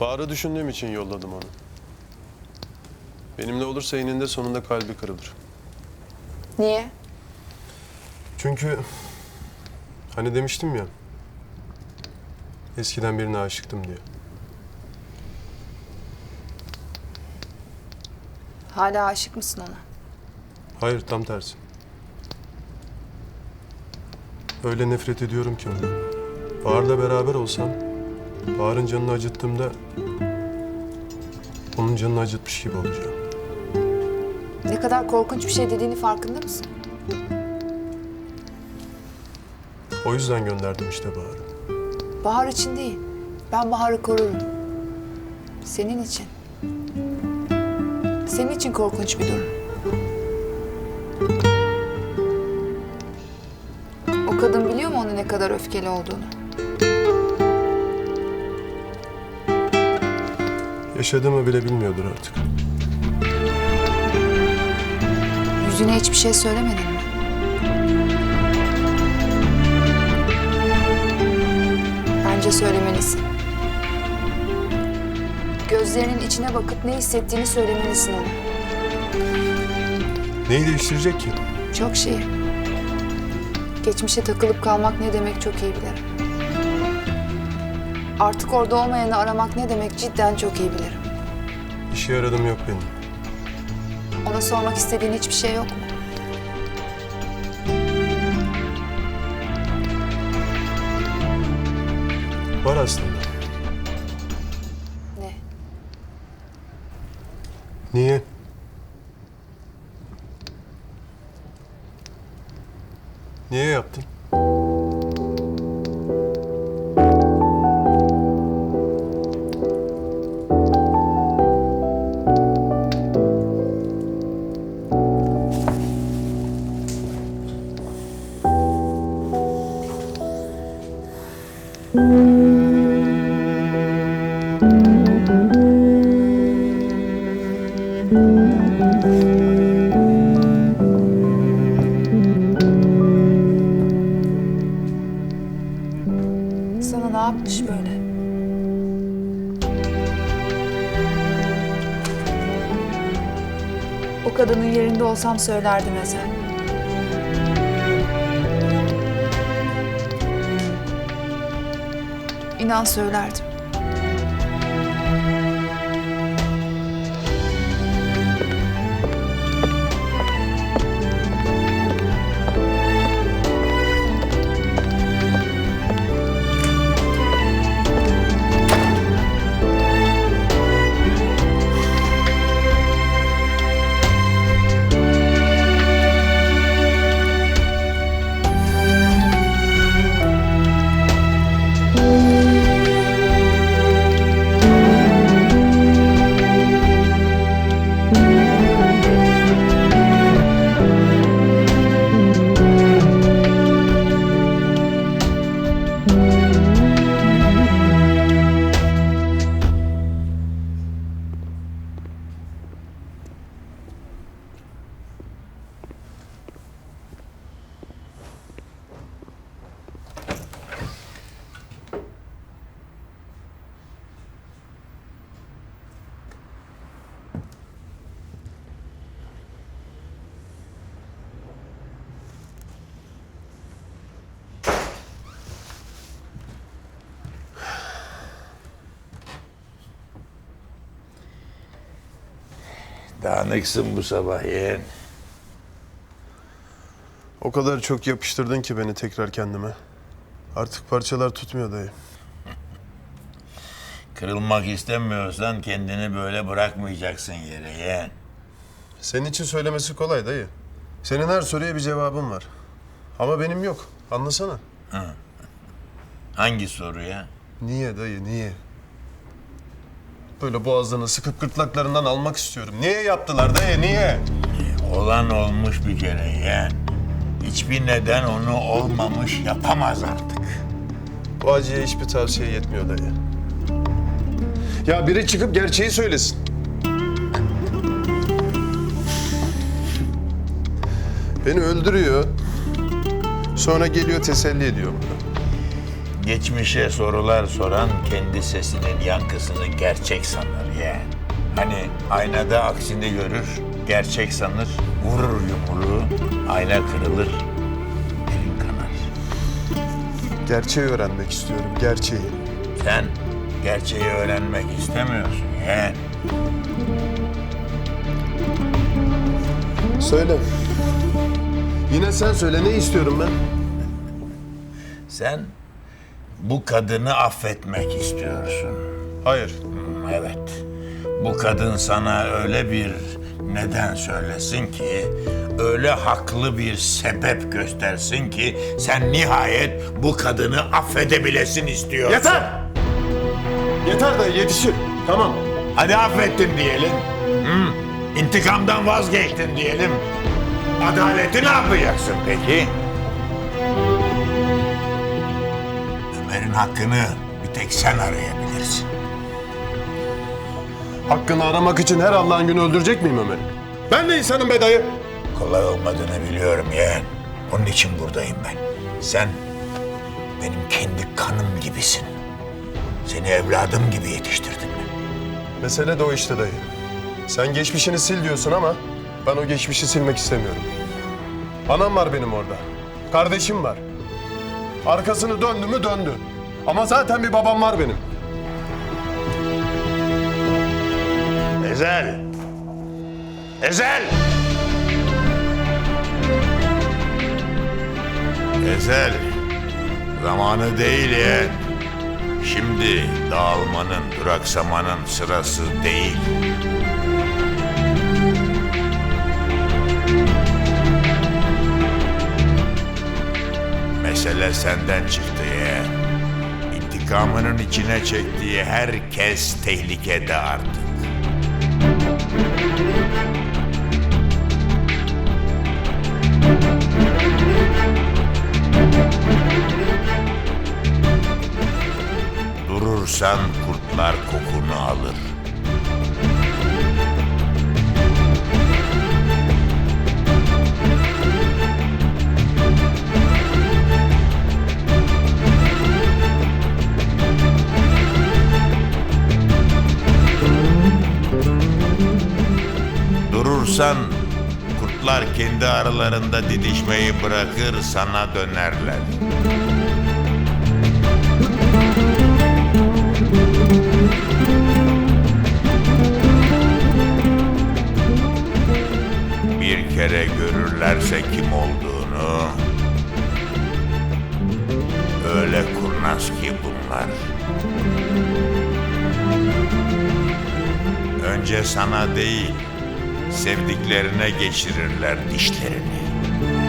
Bahar'ı düşündüğüm için yolladım onu. Benimle olursa eninde sonunda kalbi kırılır. Niye? Çünkü hani demiştim ya eskiden birine aşıktım diye. Hala aşık mısın ona? Hayır tam tersi. Öyle nefret ediyorum ki ondan. Bahar'la beraber olsam Bahar'ın canını acıttığımda onun canını acıtmış gibi olacağım. Ne kadar korkunç bir şey dediğini farkında mısın? O yüzden gönderdim işte Bahar'ı. Bahar için değil. Ben Bahar'ı korurum. Senin için. Senin için korkunç bir durum. O kadın biliyor mu onun ne kadar öfkeli olduğunu? Yaşadığımı bile bilmiyordur artık. Yüzüne hiçbir şey söylemedin mi? Bence söylemelisin. Gözlerinin içine bakıp ne hissettiğini söylemelisin ona. Neyi değiştirecek ki? Çok şey. Geçmişe takılıp kalmak ne demek çok iyi bilirim. Artık orada olmayanı aramak ne demek cidden çok iyi bilirim. İşe yaradım yok benim. Ona sormak istediğin hiçbir şey yok mu? Var aslında. Ne? Niye? Niye yaptın? Sana ne yapmış böyle? O kadının yerinde olsam söylerdim Ezel. İnan söylerdim. Dağınıksın bu sabah yeğen. O kadar çok yapıştırdın ki beni tekrar kendime. Artık parçalar tutmuyor dayı. Kırılmak istemiyorsan kendini böyle bırakmayacaksın yere yeğen. Senin için söylemesi kolay dayı. Senin her soruya bir cevabın var. Ama benim yok. Anlasana. Hangi soruya? Niye dayı, niye? Böyle boğazlarını sıkıp gırtlaklarından almak istiyorum. Niye yaptılar dayı, niye? Olan olmuş bir kere yeğen. Hiçbir neden onu olmamış yapamaz artık. Bu acıya hiçbir tavsiye yetmiyor dayı. Ya biri çıkıp gerçeği söylesin. Beni öldürüyor. Sonra geliyor teselli ediyor burada. Geçmişe sorular soran kendi sesinin yankısını gerçek sanır ya. Hani aynada aksini görür, gerçek sanır, vurur yumruğu, ayna kırılır, elin kanar. Gerçeği öğrenmek istiyorum, gerçeği. Sen gerçeği öğrenmek istemiyorsun yeğen. Söyle. Yine sen söyle, ne istiyorum ben? Sen bu kadını affetmek istiyorsun. Hayır. Hmm, Evet. Bu kadın sana öyle bir neden söylesin ki, öyle haklı bir sebep göstersin ki sen nihayet bu kadını affedebilesin istiyorsun. Yeter! Yeter da yetişir. Tamam. Hadi affettin diyelim. Hı? İntikamdan vazgeçtin diyelim. Adaleti ne yapacaksın peki? Hakkını bir tek sen arayabilirsin. Hakkını aramak için her Allah'ın günü öldürecek miyim Ömer'i? Ben de insanım be dayı. Kolay olmadığını biliyorum yeğen. Onun için buradayım ben. Sen benim kendi kanım gibisin. Seni evladım gibi yetiştirdim ben. Mesele de o işte dayı. Sen geçmişini sil diyorsun ama ben o geçmişi silmek istemiyorum. Anam var benim orada. Kardeşim var. Arkasını döndü mü döndü. Ama zaten bir babam var benim. Ezel! Ezel! Ezel, zamanı değil yeğen. Şimdi dağılmanın, duraksamanın sırası değil. Mesele senden çıktı yeğen. İntikamının içine çektiği herkes tehlikede artık. Durursan kurtlar kokunu alır. Durursan kurtlar kendi aralarında didişmeyi bırakır sana dönerler. Bir kere görürlerse kim olduğunu öyle kurnaz ki bunlar. Önce sana değil, sevdiklerine geçirirler dişlerini.